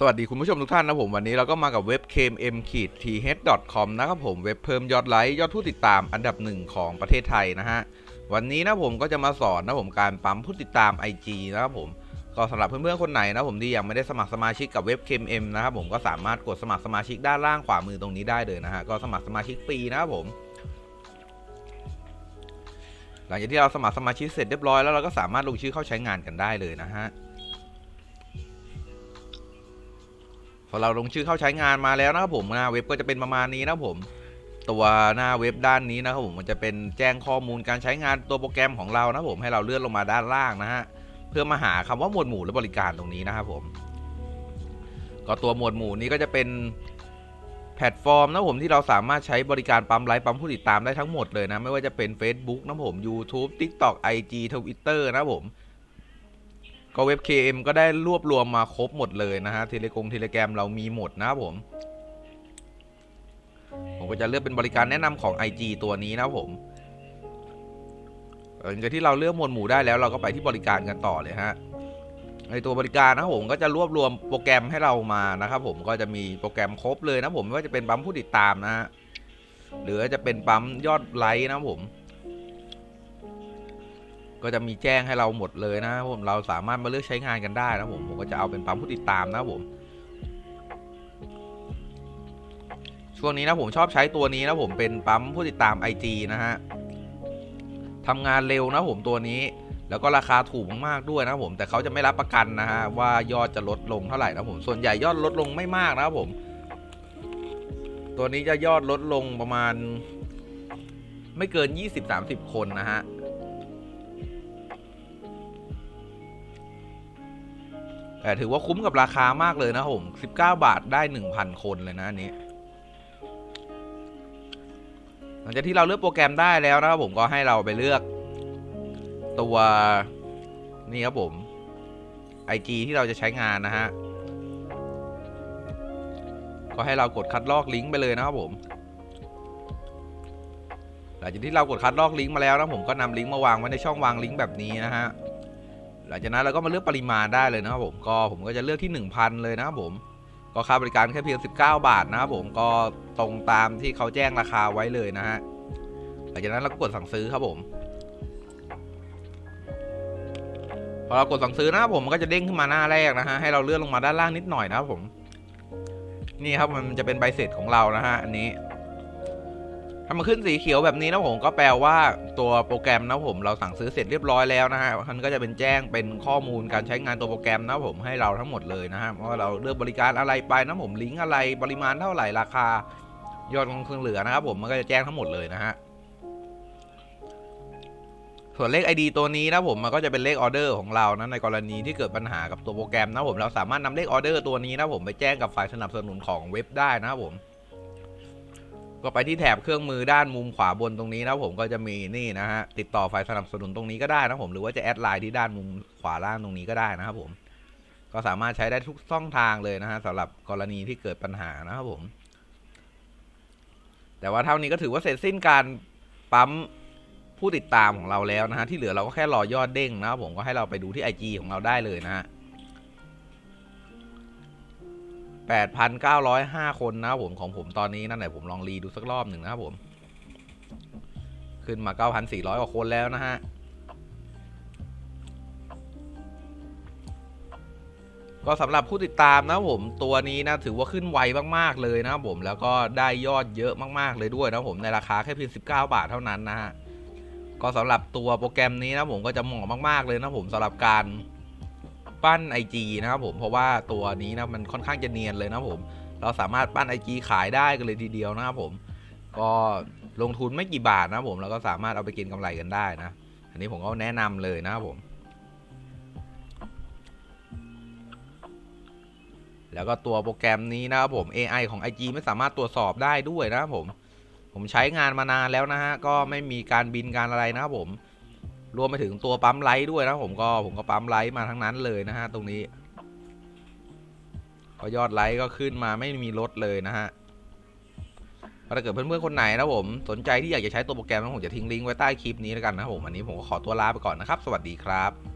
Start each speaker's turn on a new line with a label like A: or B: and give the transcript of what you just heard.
A: สวัสดีคุณผู้ชมทุกท่านนะผมวันนี้เราก็มากับเว็บ kmm t h com นะครับผมเว็บเพิ่มยอดไลค์ยอดผู้ติดตามอันดับหนึ่งของประเทศไทยนะฮะวันนี้นะผมก็จะมาสอนนะผมการปั๊มผู้ติดตาม IG นะครับผมก็สำหรับเพื่อนๆคนไหนนะผมที่ยังไม่ได้สมัครสมาชิกกับเว็บ kmm นะครับผมก็สามารถกดสมัครสมาชิกด้านล่างขวามือตรงนี้ได้เลยนะฮะก็สมัครสมาชิกฟรีนะครับผมหลังจากที่เราสมัครสมาชิกเสร็จเรียบร้อยแล้วเราก็สามารถลงชื่อเข้าใช้งานกันได้เลยนะฮะ พอเราลงชื่อเข้าใช้งานมาแล้วนะครับผมหน้าเว็บก็จะเป็นประมาณนี้นะครับผมตัวหน้าเว็บด้านนี้นะครับผมมันจะเป็นแจ้งข้อมูลการใช้งานตัวโปรแกรมของเรานะผมให้เราเลื่อนลงมาด้านล่างนะฮะเพื่อมาหาคำว่าหมวดหมู่และบริการตรงนี้นะครับผมก็ตัวหมวดหมู่นี้ก็จะเป็นแพลตฟอร์มนะผมที่เราสามารถใช้บริการปั๊มไลค์ปั๊มผู้ติดตามได้ทั้งหมดเลยนะ ไม่ว่าจะเป็น Facebook นะผม YouTube TikTok IG Twitter นะผม ก็เว็บ KM ก็ได้รวบรวมมาครบหมดเลยนะฮะเทเลกงเทเลแกรมเรามีหมดนะครับผม ผมก็จะเลือกเป็นบริการแนะนำของ IG ตัวนี้นะผมหลังจากที่เราเลือกหมวดหมู่ได้แล้วเราก็ไปที่บริการกันต่อเลยฮะในตัวบริการนะผมก็จะรวบรวมโปรแกรมให้เรามานะครับผมก็จะมีโปรแกรมครบเลยนะผมไม่ว่าจะเป็นปั๊มผู้ติดตามนะฮะหรือจะเป็นปั๊มยอดไลค์นะผม ก็จะมีแจ้งให้เราหมดเลยนะครับผมเราสามารถมาเลือกใช้งานกันได้นะผมผมก็จะเอาเป็นปั๊มผู้ติดตามนะผม ช่วงนี้นะผมชอบใช้ตัวนี้นะผมเป็นปั๊มผู้ติดตาม IG นะฮะทำงานเร็วนะผมตัวนี้ แล้วก็ราคาถูกมากๆด้วยนะผมแต่เขาจะไม่รับประกันนะฮะว่ายอดจะลดลงเท่าไหร่นะผมส่วนใหญ่ยอดลดลงไม่มากนะครับผม ตัวนี้จะยอดลดลงประมาณ ไม่เกิน 20-30 คนนะฮะ แต่ถือว่าคุ้มกับราคามากเลยนะผม 19 บาทได้ 1,000 คนเลยนะอันนี้ หลังจากที่เราเลือกโปรแกรมได้แล้วนะครับผมก็ให้เราไปเลือก ตัวนี่ครับผม IG ที่เราจะใช้งานนะฮะ ก็ให้เรากดคัดลอกลิงก์ไปเลยนะครับผมหลังจากที่เรากดคัดลอกลิงก์มาแล้วนะผมก็นำลิงก์มาวางไว้ในช่องวางลิงก์แบบนี้นะฮะ หลังจากนั้นเราก็มาเลือกปริมาณได้เลยนะครับผมก็ผมก็จะเลือกที่ 1,000 เลยนะครับผมก็ค่าบริการแค่เพียง 19 บาทนะครับผมก็ตรงตามที่เขาแจ้งราคาไว้เลยนะฮะหลังจากนั้นเราก็กดสั่งซื้อครับผมพอเรากดสั่งซื้อนะครับผมมันก็จะเด้งขึ้นมาหน้าแรกนะฮะให้เราเลื่อนลงมาด้านล่างนิดหน่อยนะครับผม นี่ครับมันจะเป็นใบเสร็จของเรานะฮะอันนี้ ถ้ามันขึ้นสีเขียวแบบนี้นะผมก็แปลว่าตัวโปรแกรมนะผมเราสั่งซื้อเสร็จเรียบร้อยแล้วนะฮะมันก็จะเป็นแจ้งเป็นข้อมูลการใช้งานตัวโปรแกรมนะผมให้เราทั้งหมดเลยนะฮะว่าเราเลือกบริการอะไรไปนะผมลิงก์อะไรปริมาณเท่าไหร่ราคายอดของเครื่องเหลือนะครับผมมันก็จะแจ้งทั้งหมดเลยนะฮะส่วนเลข ID ตัวนี้นะผมมันก็จะเป็นเลขออเดอร์ของเรานะในกรณีที่เกิดปัญหากับตัวโปรแกรมนะผมเราสามารถนำเลขออเดอร์ตัวนี้นะผมไปแจ้งกับฝ่ายสนับสนุนของเว็บได้นะครับผม ก็ไปที่แถบเครื่องมือด้านมุมขวาบนตรงนี้นะผมก็จะมีนี่นะฮะติดต่อฝ่ายสนับสนุนตรงนี้ก็ได้นะผมหรือว่าจะแอดไลน์ที่ด้านมุมขวาล่างตรงนี้ก็ได้นะครับผมก็สามารถใช้ได้ทุกช่องทางเลยนะฮะสำหรับกรณีที่เกิดปัญหานะครับผม แต่ว่าเท่านี้ก็ถือว่าเสร็จสิ้นการปั๊มผู้ติดตามของเราแล้วนะฮะที่เหลือเราก็แค่รอยอดเด้งนะครับผมก็ให้เราไปดูที่ IG ของเราได้เลยนะฮะ 8,905 คนนะครับผมของผมตอนนี้นั่นไหนผมลองรีดูสักรอบหนึ่งนะครับผม ขึ้นมา 9,400 กว่าคนแล้วนะฮะก็สำหรับผู้ติดตามนะผมตัวนี้นะถือว่าขึ้นไวมากๆเลยนะผมแล้วก็ได้ยอดเยอะมากๆเลยด้วยนะผมในราคาแค่เพียง19 บาทเท่านั้นนะฮะก็สำหรับตัวโปรแกรมนี้นะผมก็จะเหมาะมากๆเลยนะผมสำหรับการ ปั้น IG นะครับผมเพราะว่าตัวนี้นะมันค่อนข้างจะเนียนเลยนะผมเราสามารถปั้น IG ขายได้กันเลยทีเดียวนะครับผมก็ลงทุนไม่กี่บาทนะผมแล้วก็สามารถเอาไปกินกำไรกันได้นะ อันนี้ผมก็แนะนำเลยนะครับผม แล้วก็ตัวโปรแกรมนี้นะครับผม AI ของ IG ไม่สามารถตรวจสอบได้ด้วยนะครับผม ผมใช้งานมานานแล้วนะฮะก็ไม่มีการบินการอะไรนะครับผม รวมไปถึงตัวปั๊มไลท์ด้วยนะผมก็ผมก็ปั๊มไลท์มาทั้งนั้นเลยนะฮะตรงนี้พอยอดไลท์ก็ขึ้นมาไม่มีลดเลยนะฮะ ถ้าเกิดเพื่อนๆคนไหนนะผม สนใจที่อยากจะใช้ตัวโปรแกรมนะผมจะทิ้งลิงก์ไว้ใต้คลิปนี้แล้วกันนะผม อันนี้ผมขอตัวลาไปก่อนนะครับ สวัสดีครับ